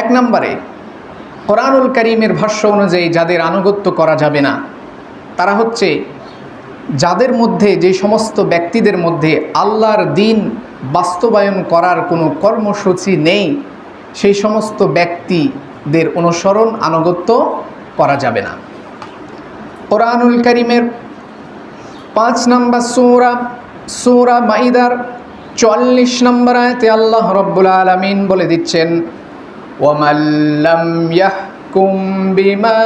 এক নম্বরে, কোরআনুল করিমের ভাষ্য অনুযায়ী যাদের আনুগত্য করা যাবে না, তারা হচ্ছে যাদের মধ্যে, যে সমস্ত ব্যক্তিদের মধ্যে আল্লাহর দিন বাস্তবায়ন করার কোনো কর্মসূচি নেই, সেই সমস্ত ব্যক্তিদের অনুসরণ, আনুগত্য করা যাবে না। কোরআনুল করিমের পাঁচ নম্বর সৌরা সৌরা মাইদার চুয়াল্লিশ নম্বর আয়তে আল্লাহ রব্বুল আলমিন বলে দিচ্ছেন ওয়ামাল্লাম ইয়াহকুম বিমা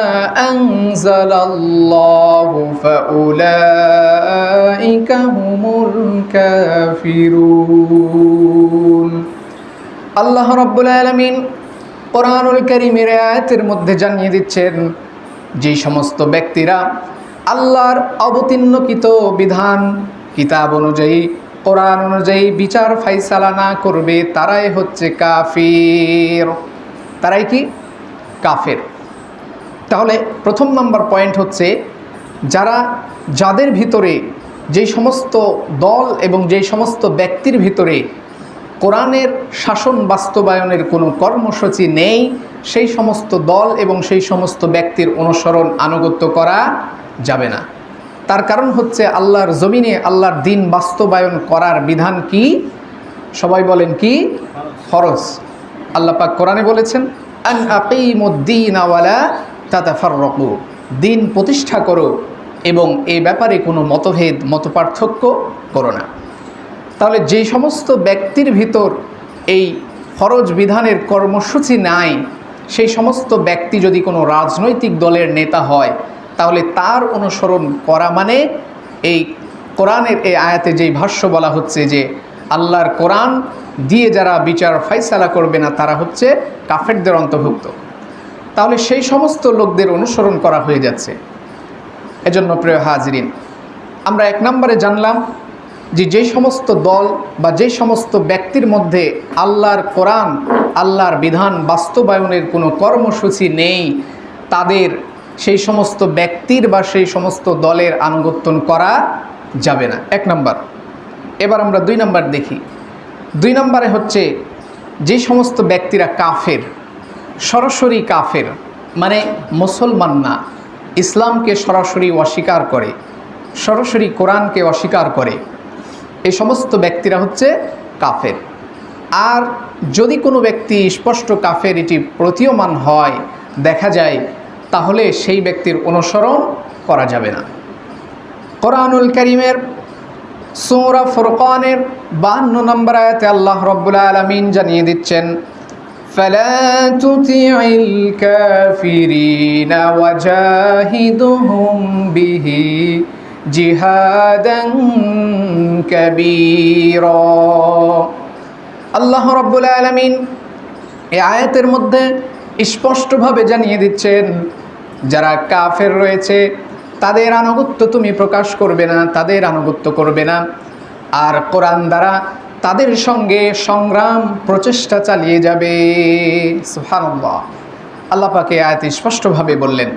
আনজালাল্লাহু ফাউলাইকা হুমুল কাফিরুন আল্লাহ রব্বুল আলমিন কোরআনুল করিমের আয়াতের মধ্যে জানিয়ে দিচ্ছেন, যে সমস্ত ব্যক্তিরা আল্লাহর অবতীর্ণকৃত বিধান, কিতাব অনুযায়ী, কোরআন অনুযায়ী বিচার ফাইসালা না করবে, তারাই হচ্ছে কাফির। তারাই কি? কাফের। তাহলে প্রথম নম্বর পয়েন্ট হচ্ছে, যারা যাদের ভিতরে যেই সমস্ত দল এবং যেই সমস্ত ব্যক্তির ভিতরে কোরআনের শাসন বাস্তবায়নের কোনো কর্মসূচি নেই, সেই সমস্ত দল এবং সেই সমস্ত ব্যক্তির অনুসরণ আনুগত্য করা যাবে না। তার কারণ হচ্ছে আল্লাহর জমিনে আল্লাহর দিন বাস্তবায়ন করার বিধান কি? সবাই বলেন কি? ফরজ। আল্লাহ পাক কোরআনে বলেছেন, আন আকিমুদ্দিন আওয়ালা তাতাফাররকু। দিন প্রতিষ্ঠা করো এবং এই ব্যাপারে কোনো মতভেদ, মতপার্থক্য করো না। তাহলে যে সমস্ত ব্যক্তির ভিতর এই ফরজ বিধানের কর্মসূচি নাই, সেই সমস্ত ব্যক্তি যদি কোনো রাজনৈতিক দলের নেতা হয়, তাহলে তার অনুসরণ করা মানে এই কোরআনের এই আয়াতে যেই ভাষ্য বলা হচ্ছে যে আল্লাহর কোরআন দিয়ে যারা বিচার ফাইসালা করবে না, তারা হচ্ছে কাফেরদের অন্তর্ভুক্ত। তাহলে সেই সমস্ত লোকদের অনুসরণ করা হয়ে যাচ্ছে। এজন্য প্রিয় হাজরিন, আমরা এক নম্বরে জানলাম যে যে সমস্ত দল বা যে সমস্ত ব্যক্তির মধ্যে আল্লাহর কোরআন, আল্লাহর বিধান বাস্তবায়নের কোনো কর্মসূচি নেই, তাদের সেই সমস্ত ব্যক্তির বা সেই সমস্ত দলের আনুগত্যন করা যাবে না। এক নম্বর এবার আমরা দুই নম্বর দেখি। দুই নম্বরে হচ্ছে যে সমস্ত ব্যক্তিরা কাফের, সরাসরি কাফের মানে মুসলমান না, ইসলামকে সরাসরি অস্বীকার করে, সরাসরি কোরআনকে অস্বীকার করে এই সমস্ত ব্যক্তিরা হচ্ছে কাফের। আর যদি কোনো ব্যক্তি স্পষ্ট কাফের এটি প্রতীয়মান হয়, দেখা যায়, তাহলে সেই ব্যক্তির অনুসরণ করা যাবে না। কোরআনুল করিমের সৌরা ফুরকানের বান্ন নম্বর আয়াতে আল্লাহ রব্বুল আলমিন জানিয়ে দিচ্ছেন فلا تطع الكافرين وجاهدهم به جهادا كبيرا আল্লাহ রব্বুল আলমিন এই আয়াতের মধ্যে স্পষ্টভাবে জানিয়ে দিচ্ছেন যারা কাফের রয়েছে তাদের আনুগত্য তুমি প্রকাশ করবে না, তাদের আনুগত্য করবে না। আর কোরআন দ্বারা তাদের সঙ্গে সংগ্রাম, প্রচেষ্টা চালিয়ে যাবে। সুহানুল্লাহ আল্লাহ পাকে আয়াত স্পষ্টভাবে বললেন,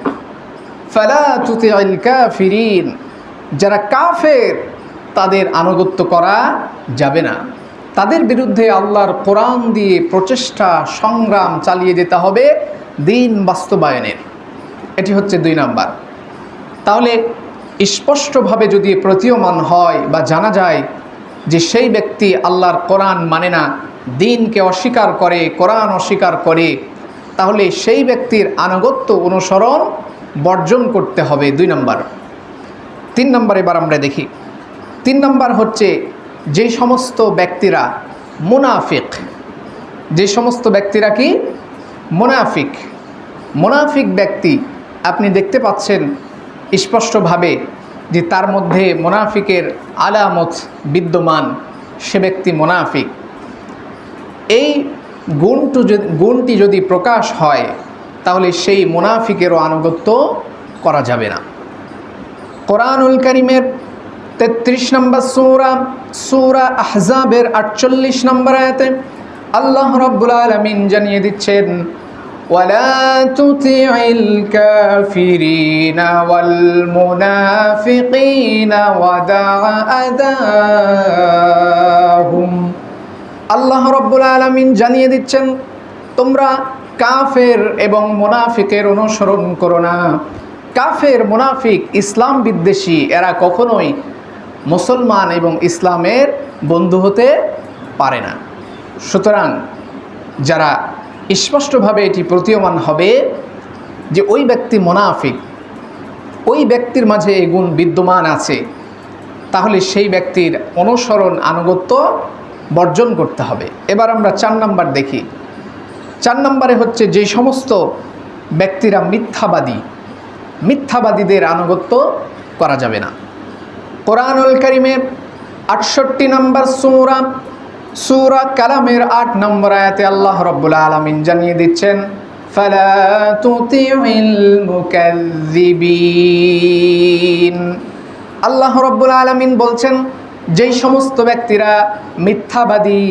ফালা তুতি কাফিরিন যারা কাফের, তাদের আনুগত্য করা যাবে না। তাদের বিরুদ্ধে আল্লাহর কোরআন দিয়ে প্রচেষ্টা, সংগ্রাম চালিয়ে যেতে হবে দিন বাস্তবায়নের। এটি হচ্ছে দুই নাম্বার। তাহলে স্পষ্টভাবে যদি প্রতীয়মান হয় বা জানা যায় যে সেই ব্যক্তি আল্লাহর কোরআন মানে না, দিনকে অস্বীকার করে, কোরআন অস্বীকার করে, তাহলে সেই ব্যক্তির আনুগত্য অনুসরণ বর্জন করতে হবে দুই নম্বর। তিন নম্বর এবার আমরা দেখি। তিন নম্বর হচ্ছে যে সমস্ত ব্যক্তিরা মুনাফিক। যে সমস্ত ব্যক্তিরা কি? মুনাফিক। মুনাফিক ব্যক্তি, আপনি দেখতে পাচ্ছেন স্পষ্টভাবে যে তার মধ্যে মোনাফিকের আলামত বিদ্যমান, সে ব্যক্তি মোনাফিক। এই গুণটু গুণটি যদি প্রকাশ হয়, তাহলে সেই মোনাফিকেরও আনুগত্য করা যাবে না। কোরআনুল করিমের তেত্রিশ নম্বর সৌরা সৌরা আহজাবের আটচল্লিশ নম্বর আয়াতে আল্লাহ রব্বুল আলমিন জানিয়ে দিচ্ছেন ولا تطع الكافرين والمنافقين ودع أذاهم আল্লাহ রব্বুল আলমিন জানিয়ে দিচ্ছেন তোমরা কাফের এবং মোনাফিকের অনুসরণ করো না কাফের মোনাফিক ইসলাম বিদ্বেষী এরা কখনোই মুসলমান এবং ইসলামের বন্ধু হতে পারে না সুতরাং যারা স্পষ্টভাবে এটি প্রতীয়মান হবে যে ওই ব্যক্তি মোনাফিক। ওই ব্যক্তির মাঝে এই গুণ বিদ্যমান আছে। তাহলে সেই ব্যক্তির অনুসরণ আনুগত্য বর্জন করতে হবে। এবার আমরা চার নাম্বার দেখি। চার নম্বরে হচ্ছে যে সমস্ত ব্যক্তিরা মিথ্যাবাদী। মিথ্যাবাদীদের আনুগত্য করা যাবে না। কোরআনুল করিমের আটষট্টি নম্বর সুরা সুরা কালামের আট নম্বর আয়াতে আল্লাহ রব্বুল আলমিন জানিয়ে দিচ্ছেন আল্লাহ রব্বুল আলমিন বলছেন, যেই সমস্ত ব্যক্তিরা মিথ্যাবাদী,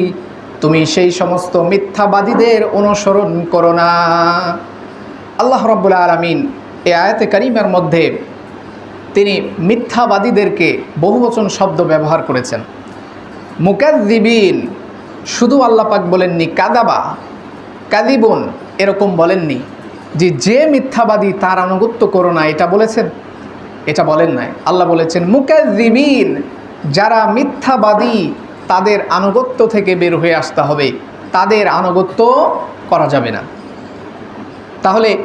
তুমি সেই সমস্ত মিথ্যাবাদীদের অনুসরণ করো না। আল্লাহ রব্বুল আলমিন এ আয়াতে কারিমের মধ্যে তিনি মিথ্যাবাদীদেরকে বহুবচন শব্দ ব্যবহার করেছেন। মুকাদ্দিবিন শুধু আল্লাপাক বলেননি কাদাবা কাদিবুন এরকম বলেননি। যে যে মিথ্যাবাদী তার আনুগত্য করো না, এটা বলেছেন? এটা বলেন নাই। আল্লাহ বলেছেন মুকাদ্দিবিন যারা মিথ্যাবাদী, তাদের আনুগত্য থেকে বের হয়ে আসতে হবে। তাদের আনুগত্য করা যাবে না। তাহলে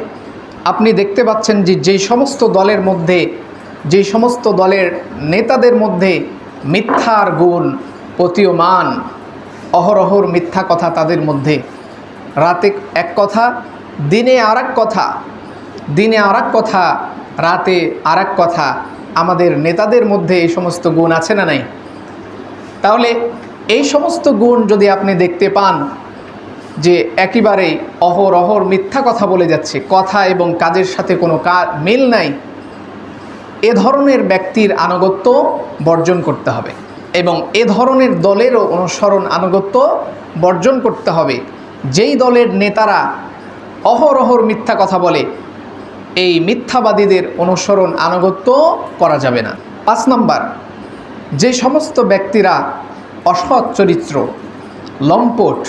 আপনি দেখতে পাচ্ছেন যে যেই সমস্ত দলের মধ্যে যেই সমস্ত দলের নেতাদের মধ্যে মিথ্যার গুণ প্রতীয়মান, অহরহর মিথ্যা কথা তাদের মধ্যে। রাতে এক কথা, দিনে আর কথা। দিনে আর কথা, রাতে আর কথা। আমাদের নেতাদের মধ্যে এই সমস্ত গুণ আছে না নাই? তাহলে এই সমস্ত গুণ যদি আপনি দেখতে পান, যে একেবারেই অহর অহর মিথ্যা কথা বলে যাচ্ছে, কথা এবং কাজের সাথে কোনো মিল নাই, এ ধরনের ব্যক্তির আনুগত্য বর্জন করতে হবে। এবং এ ধরনের দলেরও অনুসরণ আনুগত্য বর্জন করতে হবে। যেই দলের নেতারা অহরহর মিথ্যা কথা বলে, এই মিথ্যাবাদীদের অনুসরণ আনুগত্য করা যাবে না। পাঁচ নাম্বার, যে সমস্ত ব্যক্তিরা অসৎ চরিত্র, লম্পট,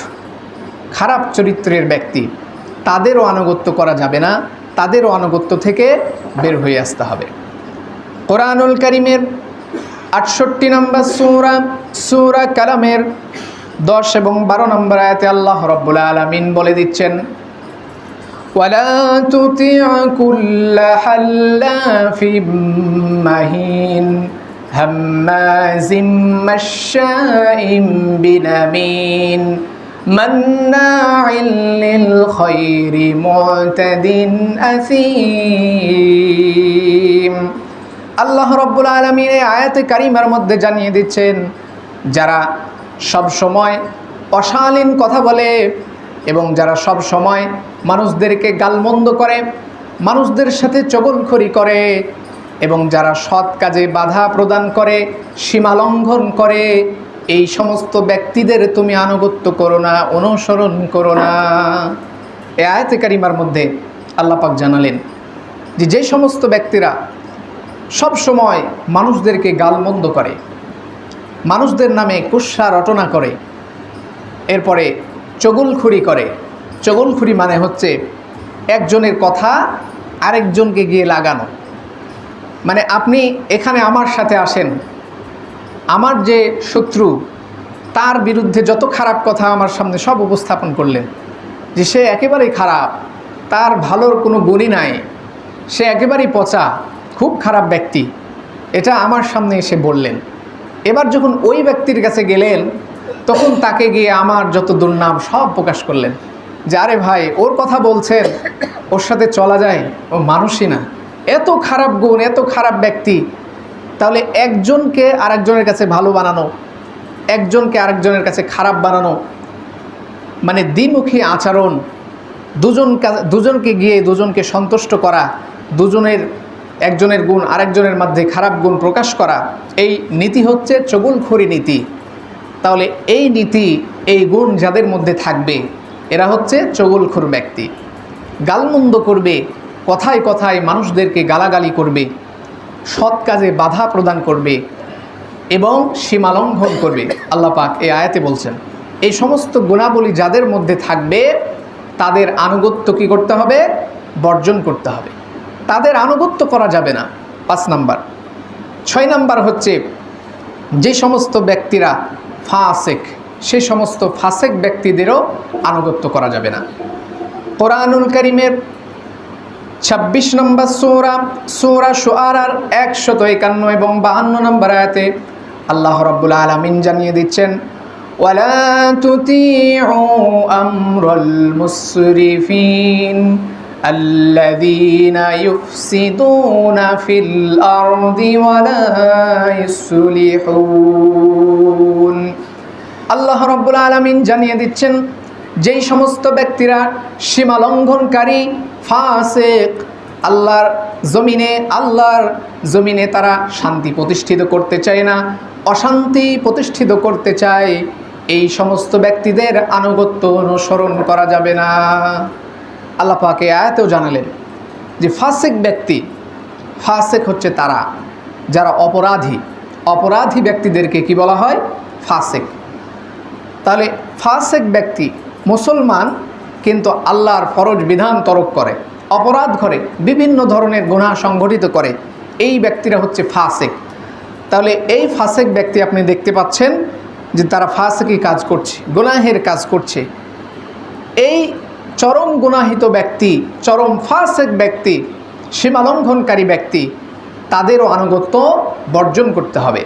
খারাপ চরিত্রের ব্যক্তি, তাদেরও আনুগত্য করা যাবে না, তাদেরও আনুগত্য থেকে বের হয়ে আসতে হবে। কোরআনুল করিমের আটষট্টি নম্বর সুরা সুরা কালামের দশ এবং বারো নম্বর আয়াতে আল্লাহ রব্বুল আলমিন বলে দিচ্ছেন ولا تطع كل حلاف مهين هماز مشاء بنمين مناع للخير معتد أثيم আল্লাহ রব্বুল আলমিন এই আয়াতে কারিমার মধ্যে জানিয়ে দিচ্ছেন, যারা সব সময় অশালীন কথা বলে এবং যারা সব সময় মানুষদেরকে গালমন্দ করে, মানুষদের সাথে চগলখড়ি করে এবং যারা সৎ কাজে বাধা প্রদান করে, সীমা লঙ্ঘন করে, এই সমস্ত ব্যক্তিদের তুমি আনুগত্য করো না, অনুসরণ করো না। এ আয়াতে কারিমার মধ্যে আল্লাপাক জানালেন যে যে সমস্ত ব্যক্তিরা সব সময় মানুষদেরকে গালমন্দ করে, মানুষদের নামে কুৎসা রটনা করে, এরপরে চগুলখুরি করে। চগুলখুরি মানে হচ্ছে একজনের কথা আরেকজনকে গিয়ে লাগানো। মানে আপনি এখানে আমার সাথে আসেন, আমার যে শত্রু, তার বিরুদ্ধে যত খারাপ কথা আমার সামনে সব উপস্থাপন করলেন, যে সে একেবারেই খারাপ, তার ভালোর কোনো গুণই নাই, সে একেবারেই পচা খুব খারাপ ব্যক্তি। এটা আমার সামনে এসে বললেন। এবার যখন ওই ব্যক্তির কাছে গেলেন, তখন তাকে গিয়ে আমার যত দুর্নাম সব প্রকাশ করলেন। যে, আরে ভাই, ওর কথা বলছেন, ওর সাথে চলা যায়, ও মানুষই না। এত খারাপ গুণ, এত খারাপ ব্যক্তি। তাহলে একজনকে আরেকজনের কাছে ভালো বানানো, একজনকে আরেকজনের কাছে খারাপ বানানো মানে দ্বিমুখী আচরণ, দুজন দুজনকে গিয়ে দুজনকে সন্তুষ্ট করা, দুজনের একজনের গুণ আরেকজনের মধ্যে খারাপ গুণ প্রকাশ করা, এই নীতি হচ্ছে চগুলখড়ি নীতি। তাহলে এই নীতি, এই গুণ যাদের মধ্যে থাকবে, এরা হচ্ছে চগুলখোর ব্যক্তি। গালমন্দ করবে, কথায় কথায় মানুষদেরকে গালাগালি করবে, সৎ কাজে বাধা প্রদান করবে এবং সীমালঙ্ঘন করবে। আল্লাহ পাক এই আয়াতে বলছেন, এই সমস্ত গুণাবলী যাদের মধ্যে থাকবে, তাদের আনুগত্য কি করতে হবে? বর্জন করতে হবে। তাদের আনুগত্য করা যাবে না। পাঁচ নাম্বার। ছয় নাম্বার হচ্ছে, যে সমস্ত ব্যক্তিরা ফাঁসেক, সে সমস্ত ফাঁসেক ব্যক্তিদেরও আনুগত্য করা যাবে না। কোরআনুল করিমের ছাব্বিশ নম্বর সৌরা সৌরা সোয়ারার একশত একান্ন এবং বাহান্ন নম্বর আয়াতে আল্লাহ রব্বুল আলমিন জানিয়ে দিচ্ছেন, ওয়ালা তুতি আমরুল মুসরিফিন। الذين يفسدون في الأرض ولا يصلحون আল্লাহ রব্বুল আলমিন জানিয়ে দিচ্ছেন যেই সমস্ত ব্যক্তিরা সীমা লঙ্ঘনকারী ফাসেক আল্লাহর জমিনে আল্লাহর জমিনে তারা শান্তি প্রতিষ্ঠিত করতে চায় না অশান্তি প্রতিষ্ঠিত করতে চায় এই সমস্ত ব্যক্তিদের আনুগত্য অনুসরণ করা যাবে না আল্লাহ পাকে আয়াতেও জানালেন যে ফাসেক ব্যক্তি, ফাসেক হচ্ছে তারা, যারা অপরাধী। অপরাধী ব্যক্তিদেরকে কি বলা হয়? ফাসেক। তাহলে ফাসেক ব্যক্তি মুসলমান কিন্তু আল্লাহর ফরজ বিধান তরক করে, অপরাধ করে, বিভিন্ন ধরনের গুণা সংঘটিত করে, এই ব্যক্তিরা হচ্ছে ফাসেক। তাহলে এই ফাসেক ব্যক্তি আপনি দেখতে পাচ্ছেন যে তারা ফাসেকি কাজ করছে, গুনাহের কাজ করছে। এই চরম গুণাহিত ব্যক্তি, চরম ফাসেক ব্যক্তি, সীমালঙ্ঘনকারী ব্যক্তি, তাদেরও আনুগত্য বর্জন করতে হবে।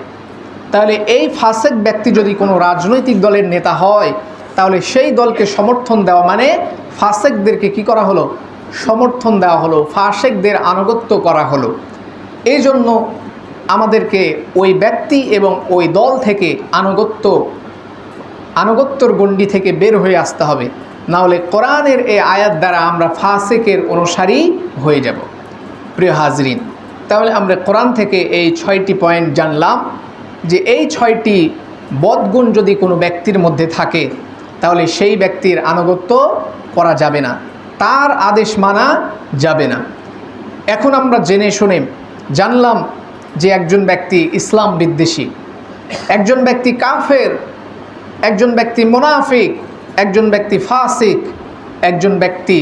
তাহলে এই ফাসেক ব্যক্তি যদি কোনো রাজনৈতিক দলের নেতা হয়, তাহলে সেই দলকে সমর্থন দেওয়া মানে ফাসেকদেরকে কি করা হলো? সমর্থন দেওয়া হলো, ফাসেকদের আনুগত্য করা হলো। এই জন্য আমাদেরকে ওই ব্যক্তি এবং ওই দল থেকে আনুগত্য, আনুগত্যর গণ্ডি থেকে বের হয়ে আসতে হবে। নাহলে কোরআনের এই আয়াত দ্বারা আমরা ফাসেকের অনুসারী হয়ে যাব। প্রিয় হাজরিন, তাহলে আমরা কোরআন থেকে এই ছয়টি পয়েন্ট জানলাম যে এই ছয়টি বদগুণ যদি কোনো ব্যক্তির মধ্যে থাকে, তাহলে সেই ব্যক্তির আনুগত্য করা যাবে না, তার আদেশ মানা যাবে না। এখন আমরা জেনে শুনে জানলাম যে একজন ব্যক্তি ইসলাম বিদ্বেষী, একজন ব্যক্তি কাফের, একজন ব্যক্তি মোনাফিক একজন ব্যক্তি ফাসিক, একজন ব্যক্তি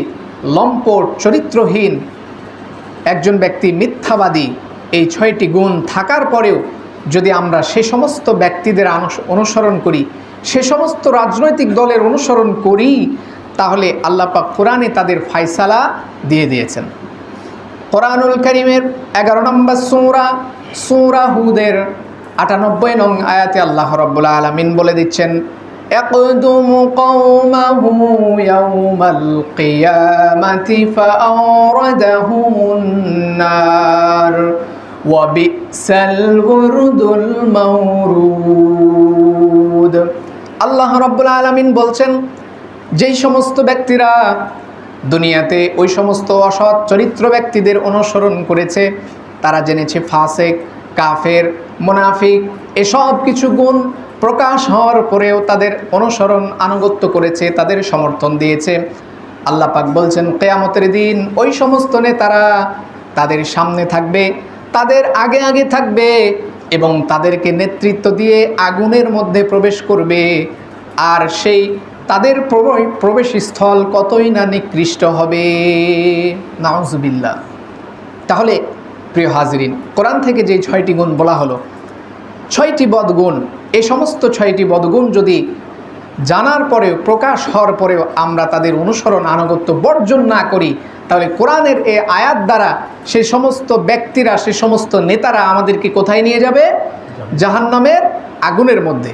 লম্পট, চরিত্রহীন, একজন ব্যক্তি মিথ্যাবাদী। এই ছয়টি গুণ থাকার পরেও যদি আমরা সে সমস্ত ব্যক্তিদের অনুসরণ করি, সে সমস্ত রাজনৈতিক দলের অনুসরণ করি, তাহলে আল্লাপাক কোরআনে তাদের ফায়সালা দিয়ে দিয়েছেন। কোরআনুল করিমের এগারো নম্বর সৌরা সৌরা হুদের আটানব্বই নং আয়াতে আল্লাহ রব্বুল আলমিন বলে দিচ্ছেন يقدم قومه يوم القيامة فأوردهم النار وبئس الورد المورود আল্লাহ রব্বুল আলমিন বলছেন যেই সমস্ত ব্যক্তিরা দুনিয়াতে ওই সমস্ত অসৎ চরিত্র ব্যক্তিদের অনুসরণ করেছে তারা জেনেছে ফাসেক কাফের মোনাফিক এসব কিছু গুণ প্রকাশ হওয়ার পরেও তাদের অনুসরণ আনুগত্য করেছে, তাদের সমর্থন দিয়েছে। আল্লাহ পাক বলছেন, কেয়ামতের দিন ওই সমস্ত নেতারা তাদের সামনে থাকবে, তাদের আগে আগে থাকবে এবং তাদেরকে নেতৃত্ব দিয়ে আগুনের মধ্যে প্রবেশ করবে। আর সেই তাদের প্রব- প্রবেশস্থল কতই না নিকৃষ্ট হবে। নাউজুবিল্লাহ। তাহলে, প্রিয় হাজরিন, কোরআন থেকে যে ছয়টি গুণ বলা হলো ছয়টি বদগুণ, এ সমস্ত ছয়টি বদগুণ যদি জানার পরেও, প্রকাশ হওয়ার পরেও আমরা তাদের অনুসরণ, আনুগত্য বর্জন না করি, তাহলে কোরআনের এ আয়াত দ্বারা সে সমস্ত ব্যক্তিরা, সে সমস্ত নেতারা আমাদেরকে কোথায় নিয়ে যাবে? জাহান্নামের আগুনের মধ্যে।